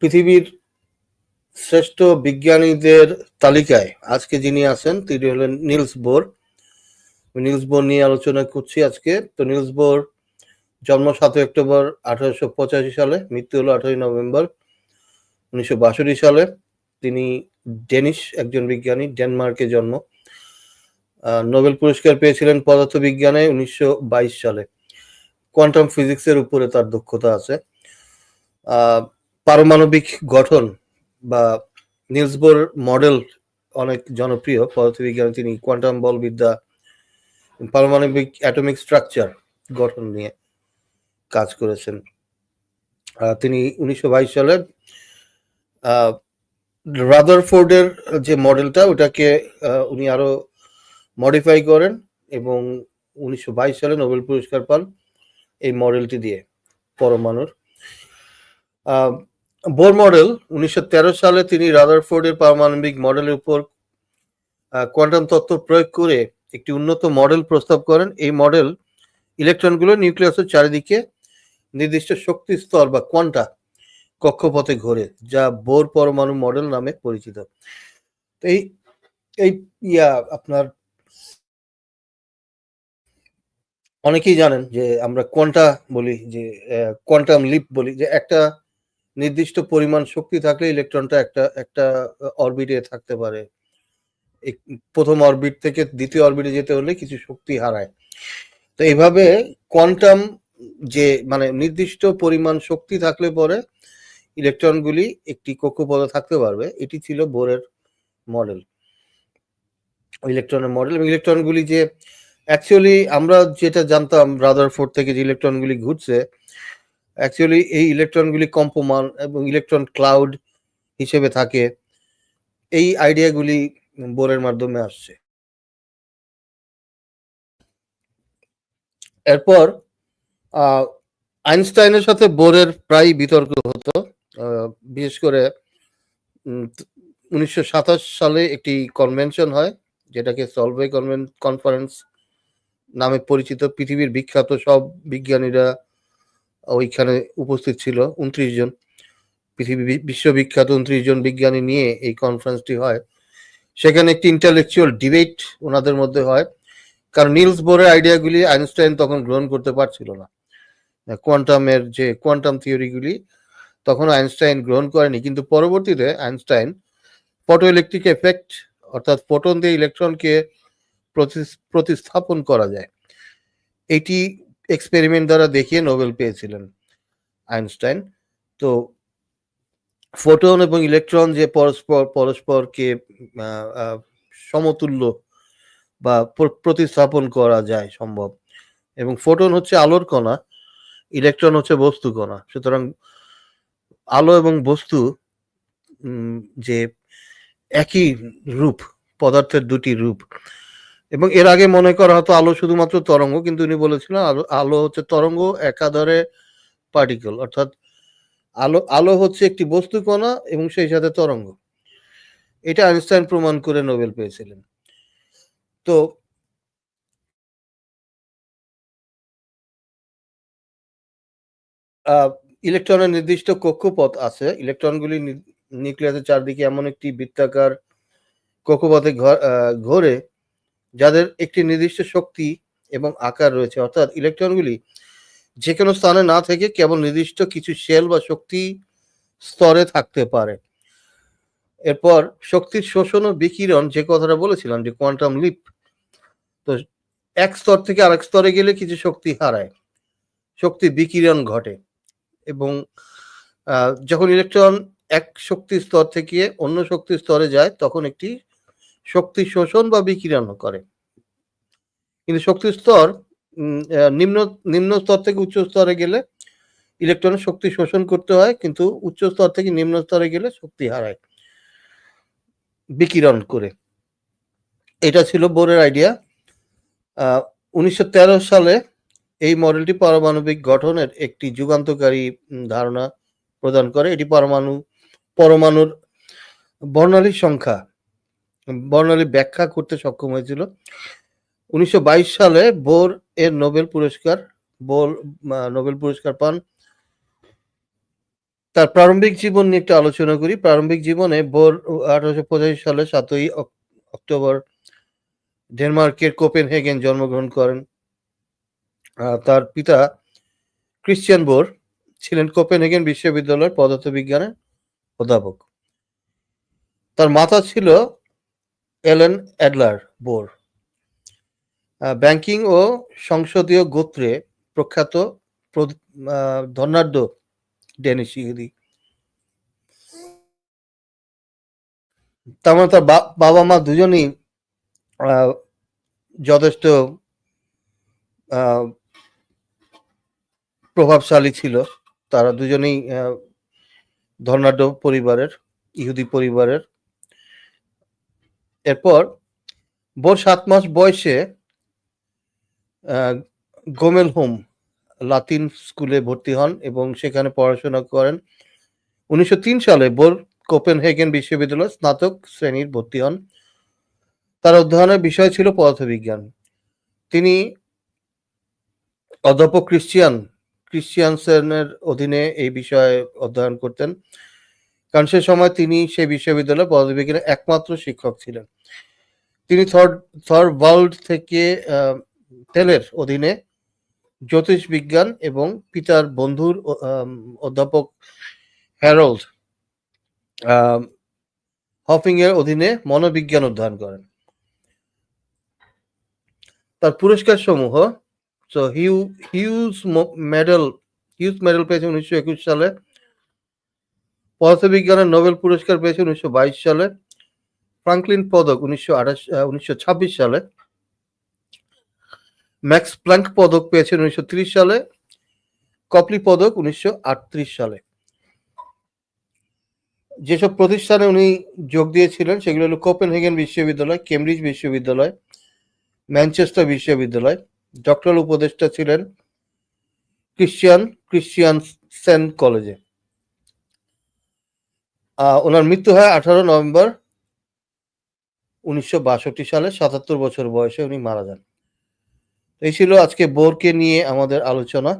পৃথিবীর শ্রেষ্ঠ বিজ্ঞানীদের তালিকায় আজকে যিনি আছেন, তিনি হলেন নিলস বোর। নিলস বোর নিয়ে আলোচনা করছি আজকে। তো নিলস বোর জন্ম সাতই অক্টোবর আঠারোশো পঁচাশি সালে, মৃত্যু হলো আঠারোই নভেম্বর উনিশশো বাষট্টি সালে। তিনি ডেনিশ একজন বিজ্ঞানী, ডেনমার্কে জন্ম। নোবেল পুরস্কার পেয়েছিলেন পদার্থবিজ্ঞানে উনিশশো বাইশ সালে। কোয়ান্টাম ফিজিক্সের উপরে তার দক্ষতা আছে। পারমাণবিক গঠন বা নিলস বোর মডেল অনেক জনপ্রিয়। পদার্থবিজ্ঞানে তিনি কোয়ান্টাম বলবিদ্যা, পারমাণবিক অ্যাটমিক স্ট্রাকচার গঠন নিয়ে কাজ করেছেন। তিনি উনিশশো বাইশ সালে রাদারফোর্ডের যে মডেলটা, ওটাকে উনি আরও মডিফাই করেন এবং উনিশশো বাইশ সালে নোবেল পুরস্কার পান এই মডেলটি দিয়ে, পরমাণুর। বোর মডেল, উনিশশো তেরো সালে তিনি রাদারফোর্ডের পারমাণবিক মডেলের উপর কোয়ান্টাম তত্ত্ব প্রয়োগ করে একটি উন্নত মডেল প্রস্তাব করেন। এই মডেল ইলেকট্রনগুলো নিউক্লিয়াসের চারিদিকে নির্দিষ্ট শক্তি স্তর বা কোয়ান্টা কক্ষপথে ঘোরে, যা বোর পরমাণু মডেল নামে পরিচিত। এই এই, ইয়া, আপনার অনেকেই জানেন যে আমরা কোয়ান্টা বলি, যে কোয়ান্টাম লিপ বলি, যে একটা নির্দিষ্ট পরিমাণ শক্তি থাকলে ইলেকট্রনটা একটা একটা অরবিটে থাকতে পারে। প্রথম অরবিট থেকে দ্বিতীয় অরবিটে যেতে হলে কিছু শক্তি হারায়। তো এইভাবে কোয়ান্টাম যে মানে নির্দিষ্ট পরিমাণ শক্তি থাকলে পরে ইলেকট্রনগুলি একটি কক্ষপথে থাকতে পারবে। এটি ছিল বোরের মডেল ইলেকট্রনের মডেল এবং ইলেকট্রনগুলি যে অ্যাকচুয়ালি আমরা যেটা জানতাম রাদারফোর্ড থেকে যে ইলেকট্রনগুলি ঘুরছে অ্যাকচুয়ালি এই ইলেকট্রনগুলি কম্পমান এবং ইলেকট্রন ক্লাউড হিসেবে থাকে। এই আইডিয়াগুলি বোরের মাধ্যমে আসছে। এরপর আইনস্টাইনের সাথে বোরের প্রায় বিতর্ক হতো। বিশেষ করে উনিশশো সাতাশ সালে একটি কনভেনশন হয়, যেটাকে সলভে কনফারেন্স নামে পরিচিত। পৃথিবীর বিখ্যাত সব বিজ্ঞানীরা ওইখানে উপস্থিত ছিল উনত্রিশ জন। পৃথিবী বিশ্ববিখ্যাত উনত্রিশ জন বিজ্ঞানী নিয়ে এই কনফারেন্সটি হয়। সেখানে একটি ইন্টালেকচুয়াল ডিবেট ওনাদের মধ্যে হয়। কারণ নিলস বোরের আইডিয়াগুলি আইনস্টাইন তখন গ্রহণ করতে পারছিল না। কোয়ান্টামের যে কোয়ান্টাম থিওরিগুলি তখন আইনস্টাইন গ্রহণ করেনি। কিন্তু পরবর্তীতে আইনস্টাইন ফটো ইলেকট্রিক এফেক্ট অর্থাৎ ফোটন দিয়ে ইলেকট্রনকে প্রতিস- প্রতিস্থাপন করা যায়। এটি এক্সপেরিমেন্ট দ্বারা দেখিয়ে নোবেল পেয়েছিলেন আইনস্টাইন। তো ফোটন এবং ইলেকট্রন যে পরস্পর, পরস্পরকে সমতুল্য বা প্রতিস্থাপন করা যায় সম্ভব। এবং ফোটন হচ্ছে আলোর কণা ইলেকট্রন হচ্ছে বস্তু কণা। সুতরাং আলো এবং বস্তু যে একই রূপ, পদার্থের দুটি রূপ এবং এর আগে মনে করা হতো আলো শুধুমাত্র তরঙ্গ, কিন্তু উনি বলেছিলেন আলো আলো হচ্ছে তরঙ্গ, একাধারে পার্টিকেল অর্থাৎ আলো আলো হচ্ছে একটি বস্তু কণা এবং সেই সাথে তরঙ্গ। এটা আইনস্টাইন প্রমাণ করে নোবেল পেয়েছিলেন। তো ইলেকট্রনের নির্দিষ্ট কক্ষপথ আছে। ইলেকট্রনগুলি নিউক্লিয়াসের চারদিকে এমন একটি বৃত্তাকার কক্ষপথে ঘোরে। যাদের একটি নির্দিষ্ট শক্তি এবং আকার রয়েছে, অর্থাৎ ইলেকট্রনগুলি যে কোনো স্থানে না থেকে কেবল নির্দিষ্ট কিছু সেল বা শক্তি স্তরে থাকতে পারে। এরপর শক্তির শোষণ ও বিকিরণ, যে কথাটা বলেছিলাম যে কোয়ান্টাম লিপ তো এক স্তর থেকে আরেক স্তরে গেলে কিছু শক্তি হারায়। শক্তি বিকিরণ ঘটে এবং যখন ইলেকট্রন এক শক্তি স্তর থেকে অন্য শক্তি স্তরে যায়, তখন একটি শক্তি শোষণ বা বিকিরণ করে। কিন্তু শক্তি স্তর নিম্ন নিম্ন স্তর থেকে উচ্চ স্তরে গেলে ইলেকট্রনের শক্তি শোষণ করতে হয়, কিন্তু উচ্চ স্তর থেকে নিম্ন স্তরে গেলে শক্তি হারায় বিকিরণ করে। এটা ছিল বোরের আইডিয়া উনিশশো তেরো সালে এই মডেলটি পারমাণবিক গঠনের একটি যুগান্তকারী ধারণা প্রদান করে। এটি পরমাণু, পরমাণুর বর্ণালী সংখ্যা, বর্ণালী ব্যাখ্যা করতে সক্ষম হয়েছিল। উনিশশো বাইশ সালে বোর এর নোবেল পুরস্কার, বোর নোবেল পুরস্কার পান। তার প্রারম্ভিক জীবন নিয়ে একটু আলোচনা করি। প্রারম্ভিক জীবনে বোর আঠারোশো পঁচাশি সালে সাতই অক- অক্টোবর ডেনমার্কের কোপেনহেগেন জন্মগ্রহণ করেন। তার পিতা ক্রিশ্চিয়ান বোর ছিলেন কোপেনহেগেন বিশ্ববিদ্যালয়ের পদার্থবিজ্ঞানের অধ্যাপক। তার মাতা ছিল এলেন অ্যাডলার বোর। ব্যাংকিং ও সংসদীয় গোত্রে প্রখ্যাত ধনাঢ্য ডেনিশ ইহুদি। তার মানে তার বাবা মা দুজনই যথেষ্ট প্রভাবশালী ছিল। তারা দুজনেই আহ, ধনাঢ্য পরিবারের ইহুদি পরিবারের। এরপর বোর সাত মাস বয়সে গোমেল হোম, লাতিন স্কুলে ভর্তি হন এবং সেখানে পড়াশোনা করেন। উনিশশো তিন সালে বোর কোপেনহেগেন বিশ্ববিদ্যালয়ে স্নাতক শ্রেণির ভর্তি হন। তার অধ্যয়নের বিষয় ছিল পদার্থবিজ্ঞান। তিনি অধ্যাপক ক্রিশ্চিয়ান ক্রিশ্চিয়ানসেনের অধীনে এই বিষয়ে অধ্যয়ন করতেন। কারণ সে সময় তিনি সেই বিশ্ববিদ্যালয়ে পদার্থবিজ্ঞানের একমাত্র শিক্ষক ছিলেন। তিনি থর থর ওয়ার্ল্ড থেকে তেলের অধীনে জ্যোতিষ বিজ্ঞান এবং পিতার বন্ধুর অধ্যাপক হ্যারোল্ড হফিং এর অধীনে মনোবিজ্ঞান অধ্যয়ন করেন। তার পুরস্কার সমূহ তো হিউ, হিউজ মেডেল হিউজ মেডেল পেয়েছে উনিশশো একুশ সালে, পদার্থবিজ্ঞানের নোবেল পুরস্কার পেয়েছে উনিশশো বাইশ সালে, ফ্রাঙ্কলিন পদক উনিশশো আঠাশ উনিশশো ছাব্বিশ সালে ম্যাক্স প্ল্যাঙ্ক পদক পেয়েছেন উনিশশো ত্রিশ সালে, কপলি পদক উনিশশো আটত্রিশ সালে। যেসব প্রতিষ্ঠানে উনি যোগ দিয়েছিলেন, সেগুলো হলো কোপেনহেগেন বিশ্ববিদ্যালয়, কেমব্রিজ বিশ্ববিদ্যালয়, ম্যানচেস্টার বিশ্ববিদ্যালয়। ডক্টরাল উপদেষ্টা ছিলেন ক্রিশ্চিয়ান ক্রিশ্চিয়ান সেন কলেজে। ওনার মৃত্যু হয় আঠারো নভেম্বর উনিশশো বাষট্টি সালে, সাতাত্তর বছর বয়সে উনি মারা যান। এই ছিল আজকে বোরকে নিয়ে আমাদের আলোচনা।